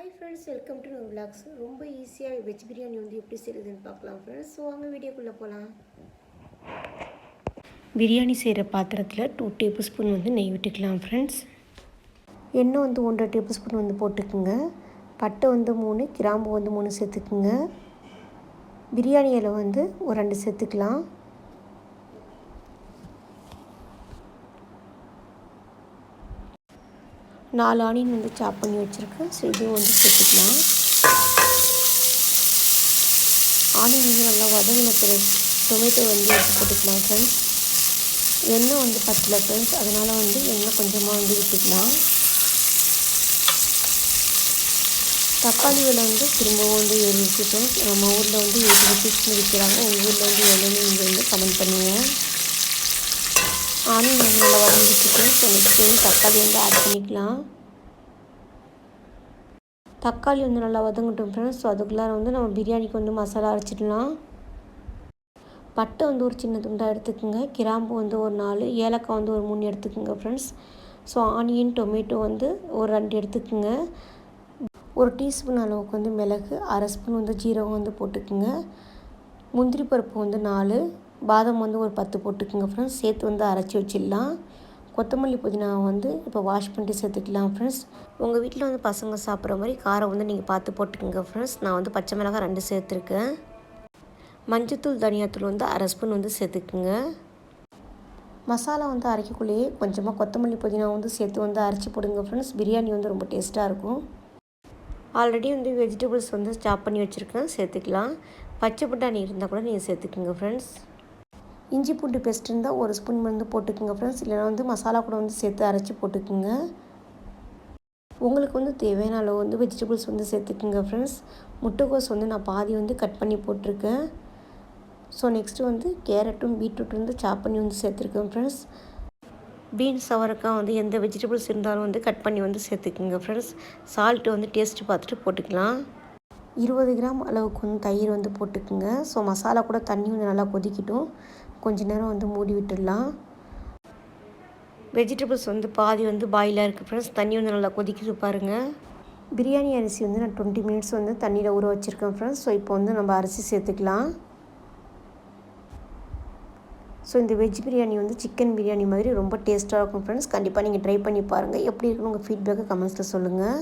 Hi friends welcome to no vlogs ரொம்ப ஈஸியாக veg biryani வந்து எப்படி செய்யுதுன்னு பார்க்கலாம் ஃப்ரெண்ட்ஸ் ஸோ வாங்க வீடியோக்குள்ளே போகலாம் பிரியாணி செய்கிற பாத்திரத்தில் டூ டேபிள் ஸ்பூன் வந்து நெய் விட்டுக்கலாம் ஃப்ரெண்ட்ஸ் எண்ணெய் வந்து ஒன்றரை டேபிள் ஸ்பூன் வந்து போட்டுக்குங்க. பட்டை வந்து மூணு கிராம்பு வந்து மூணு சேர்த்துக்குங்க. பிரியாணி இலை வந்து ஒரு ரெண்டு சேர்த்துக்கலாம். நாலு ஆனியன் வந்து சாப் பண்ணி வச்சுருக்கேன். ஸோ இதுவும் வந்து சேர்த்துக்கலாம். ஆனியன் வந்து நல்லா வதங்கின பிறகு டொமேட்டோ வந்து எடுத்து போட்டுக்கலாம் ஃப்ரெண்ட்ஸ் எண்ணெய் வந்து பத்தல ஃப்ரெண்ட்ஸ் அதனால் வந்து எண்ணெய் கொஞ்சமாக வந்து விட்டுக்கலாம். தக்காளி விலை வந்து திரும்பவும் வந்து ஏறிடுச்சு ஃப்ரெண்ட்ஸ் நம்ம ஊரில் வந்து எயிட்டி ருபீஸ்னு விற்கிறாங்க உங்கள் ஊரில் வந்து எவ்வளோன்னு நீங்கள் வந்து கமெண்ட் பண்ணுங்கள் ஆனியன் வந்து நல்லா வதங்கிட்டு ஸோ நெக்ஸ்ட் வந்து தக்காளி வந்து ஆட் பண்ணிக்கலாம். தக்காளி வந்து நல்லா வதங்கட்டும் ஃப்ரெண்ட்ஸ் ஸோ அதுக்குள்ளார வந்து நம்ம பிரியாணிக்கு வந்து மசாலா அரைச்சிடலாம். பட்டை வந்து ஒரு சின்ன துண்டாக எடுத்துக்கோங்க. கிராம்பு வந்து ஒரு நாலு ஏலக்காய் வந்து ஒரு மூணு எடுத்துக்கோங்க ஃப்ரெண்ட்ஸ் ஸோ ஆனியன் டொமேட்டோ வந்து ஒரு ரெண்டு எடுத்துக்கோங்க. ஒரு டீஸ்பூன் அளவுக்கு வந்து மிளகு அரை ஸ்பூன் வந்து ஜீரகம் வந்து போட்டுக்குங்க. முந்திரி பருப்பு வந்து நாலு பாதம் வந்து ஒரு பத்து போட்டுக்கோங்க ஃப்ரெண்ட்ஸ் சேர்த்து வந்து அரைச்சி வச்சிடலாம். கொத்தமல்லி புதினா வந்து இப்போ வாஷ் பண்ணிட்டு சேர்த்துக்கலாம் ஃப்ரெண்ட்ஸ் உங்கள் வீட்டில் வந்து பசங்க சாப்பிட்ற மாதிரி காரம் வந்து நீங்கள் பார்த்து போட்டுக்கோங்க ஃப்ரெண்ட்ஸ் நான் வந்து பச்சை மிளகாய் ரெண்டு சேர்த்துருக்கேன். மஞ்சத்தூள் தனியாத்தூள் வந்து அரை ஸ்பூன் வந்து சேர்த்துக்குங்க. மசாலா வந்து அரைக்கக்குள்ளேயே கொஞ்சமாக கொத்தமல்லி புதினா வந்து சேர்த்து வந்து அரைச்சி போடுங்க ஃப்ரெண்ட்ஸ் பிரியாணி வந்து ரொம்ப டேஸ்ட்டாக இருக்கும். ஆல்ரெடி வந்து வெஜிடபிள்ஸ் வந்து ஸ்டாப் பண்ணி வச்சுருக்கேன். சேர்த்துக்கலாம். பச்சை பட்டாணி இருந்தால் கூட நீங்கள் சேர்த்துக்குங்க ஃப்ரெண்ட்ஸ் இஞ்சி பூண்டு பேஸ்ட் இருந்தால் ஒரு ஸ்பூன் வந்து போட்டுக்குங்க ஃப்ரெண்ட்ஸ் இல்லைனா வந்து மசாலா கூட வந்து சேர்த்து அரைச்சி போட்டுக்குங்க. உங்களுக்கு வந்து தேவையான அளவு வந்து வெஜிடபிள்ஸ் வந்து சேர்த்துக்குங்க ஃப்ரெண்ட்ஸ் முட்டைக்கோஸ் வந்து நான் பாதி வந்து கட் பண்ணி போட்டிருக்கேன். ஸோ நெக்ஸ்ட்டு வந்து கேரட்டும் பீட்ரூட் வந்து சாப் பண்ணி வந்து சேர்த்துருக்கேன் ஃப்ரெண்ட்ஸ் பீன்ஸ் அவரைக்காய் வந்து எந்த வெஜிடபிள்ஸ் இருந்தாலும் வந்து கட் பண்ணி வந்து சேர்த்துக்குங்க ஃப்ரெண்ட்ஸ் சால்ட்டு வந்து டேஸ்ட்டு பார்த்துட்டு போட்டுக்கலாம். இருபது கிராம் அளவுக்கு வந்து தயிர் வந்து போட்டுக்குங்க. ஸோ மசாலா கூட தண்ணி வந்து நல்லா கொதிக்கட்டும். கொஞ்ச நேரம் வந்து மூடி விட்டுடலாம். வெஜிடபிள்ஸ் வந்து பாதி வந்து பாயிலாக இருக்குது ஃப்ரெண்ட்ஸ் தண்ணி வந்து நல்லா கொதிக்குது பாருங்கள் பிரியாணி அரிசி வந்து நான் டுவெண்ட்டி மினிட்ஸ் வந்து தண்ணியில் ஊற வச்சுருக்கேன் ஃப்ரெண்ட்ஸ் ஸோ இப்போ வந்து நம்ம அரிசி சேர்த்துக்கலாம். ஸோ இந்த வெஜ் பிரியாணி வந்து சிக்கன் பிரியாணி மாதிரி ரொம்ப டேஸ்ட்டாக இருக்கும் ஃப்ரெண்ட்ஸ் கண்டிப்பாக நீங்கள் ட்ரை பண்ணி பாருங்கள் எப்படி இருக்குன்னு உங்கள் ஃபீட்பேக்கை கமெண்ட்ஸில் சொல்லுங்கள்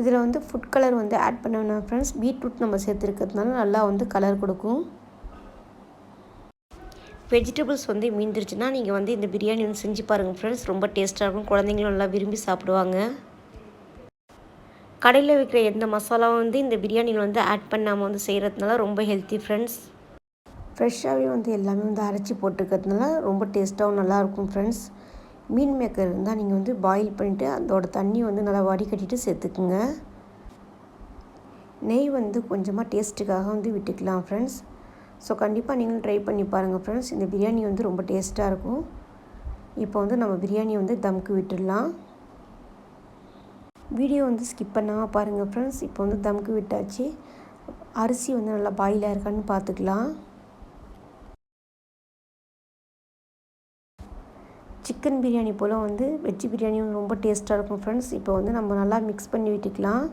இதில் வந்து ஃபுட் கலர் வந்து ஆட் பண்ண வேணாம் ஃப்ரெண்ட்ஸ் பீட்ரூட் நம்ம சேர்த்துருக்கிறதுனால நல்லா வந்து கலர் கொடுக்கும். வெஜிடபிள்ஸ் வந்து மீந்துருச்சுன்னா நீங்கள் வந்து இந்த பிரியாணி வந்து செஞ்சு பாருங்கள் ஃப்ரெண்ட்ஸ் ரொம்ப டேஸ்ட்டாக இருக்கும். குழந்தைங்களும் நல்லா விரும்பி சாப்பிடுவாங்க. கடையில் விற்கிற எந்த மசாலாவும் வந்து இந்த பிரியாணியில் வந்து ஆட் பண்ணாமல் வந்து செய்கிறதுனால ரொம்ப ஹெல்த்தி ஃப்ரெண்ட்ஸ் ஃப்ரெஷ்ஷாகவே வந்து எல்லாமே வந்து அரைச்சி போட்டுக்கிறதுனால ரொம்ப டேஸ்ட்டாகவும் நல்லாயிருக்கும் ஃப்ரெண்ட்ஸ் மீன் மேக்கர் இருந்தால் நீங்கள் வந்து பாயில் பண்ணிவிட்டு அதோட தண்ணி வந்து நல்லா வடிகட்டிட்டு சேர்த்துக்குங்க. நெய் வந்து கொஞ்சமாக டேஸ்ட்டுக்காக வந்து விட்டுக்கலாம் ஃப்ரெண்ட்ஸ் ஸோ கண்டிப்பாக நீங்களும் ட்ரை பண்ணி பாருங்கள் ஃப்ரெண்ட்ஸ் இந்த பிரியாணி வந்து ரொம்ப டேஸ்ட்டாக இருக்கும். இப்போ வந்து நம்ம பிரியாணி வந்து தம்க்கு விட்டுடலாம். வீடியோ வந்து ஸ்கிப் பண்ணாமல் பாருங்கள் ஃப்ரெண்ட்ஸ் இப்போ வந்து தம்க்கு விட்டாச்சு. அரிசி வந்து நல்லா பாயிலாக இருக்கான்னு பார்த்துக்கலாம் சிக்கன் பிரியாணி போல் வந்து வெஜ் பிரியாணியும் ரொம்ப டேஸ்ட்டாக இருக்கும் ஃப்ரெண்ட்ஸ் இப்போ வந்து நம்ம நல்லா மிக்ஸ் பண்ணி விட்டுக்கலாம்.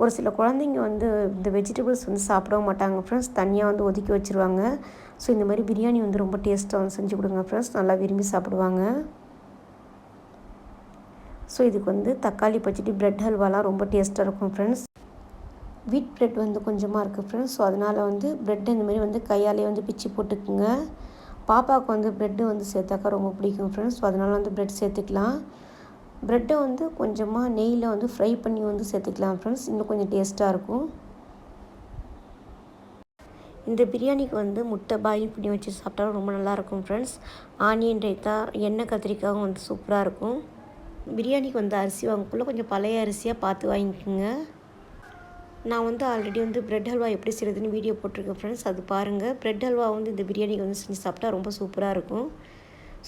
ஒரு சில குழந்தைங்க வந்து இந்த வெஜிடபிள்ஸ் வந்து சாப்பிடவும் மாட்டாங்க. ஃப்ரெண்ட்ஸ் தனியாக வந்து ஒதுக்கி வச்சுருவாங்க. ஸோ இந்த மாதிரி பிரியாணி வந்து ரொம்ப டேஸ்ட்டாக வந்து செஞ்சு கொடுங்க ஃப்ரெண்ட்ஸ் நல்லா விரும்பி சாப்பிடுவாங்க. ஸோ இதுக்கு வந்து தக்காளி பச்சடி ப்ரெட் ஹல்வாலாம் ரொம்ப டேஸ்ட்டாக இருக்கும் ஃப்ரெண்ட்ஸ் வீட் ப்ரெட் வந்து கொஞ்சமாக இருக்குது ஃப்ரெண்ட்ஸ் ஸோ அதனால் வந்து ப்ரெட் இந்த மாதிரி வந்து கையாலே வந்து பிச்சு போட்டுக்குங்க. பாப்பாவுக்கு வந்து ப்ரெட்டு வந்து சேர்த்தாக்கா ரொம்ப பிடிக்கும் ஃப்ரெண்ட்ஸ் ஸோ அதனால் வந்து ப்ரெட் சேர்த்துக்கலாம். ப்ரெட்டை வந்து கொஞ்சமாக நெய்யில் வந்து ஃப்ரை பண்ணி வந்து சேர்த்துக்கலாம் ஃப்ரெண்ட்ஸ் இன்னும் கொஞ்சம் டேஸ்ட்டாக இருக்கும். இந்த பிரியாணிக்கு வந்து முட்டை பாயில் பண்ணி வச்சு சாப்பிட்டாலும் ரொம்ப நல்லாயிருக்கும் ஃப்ரெண்ட்ஸ் ஆனியன் ரைத்தா எண்ணெய் கத்திரிக்காயும் வந்து சூப்பராக இருக்கும். பிரியாணிக்கு வந்து அரிசி வாங்கக்குள்ளே கொஞ்சம் பழைய அரிசியாக பார்த்து வாங்கிக்கோங்க. நான் வந்து ஆல்ரெடி வந்து ப்ரெட் ஹல்வா எப்படி செய்கிறதுன்னு வீடியோ போட்டிருக்கேன் ஃப்ரெண்ட்ஸ் அது பாருங்கள் ப்ரெட் ஹல்வா வந்து இந்த பிரியாணிக்கு வந்து செஞ்சு சாப்பிட்டா ரொம்ப சூப்பராக இருக்கும்.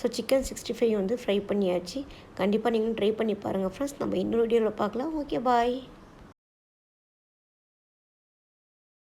ஸோ சிக்கன் சிக்ஸ்டி ஃபைவ் வந்து ஃப்ரை பண்ணியாச்சு. கண்டிப்பாக நீங்களும் ட்ரை பண்ணி பாருங்கள் ஃப்ரெண்ட்ஸ் நம்ம இன்னொரு வீடியோவில் பார்க்கலாம். Okay bye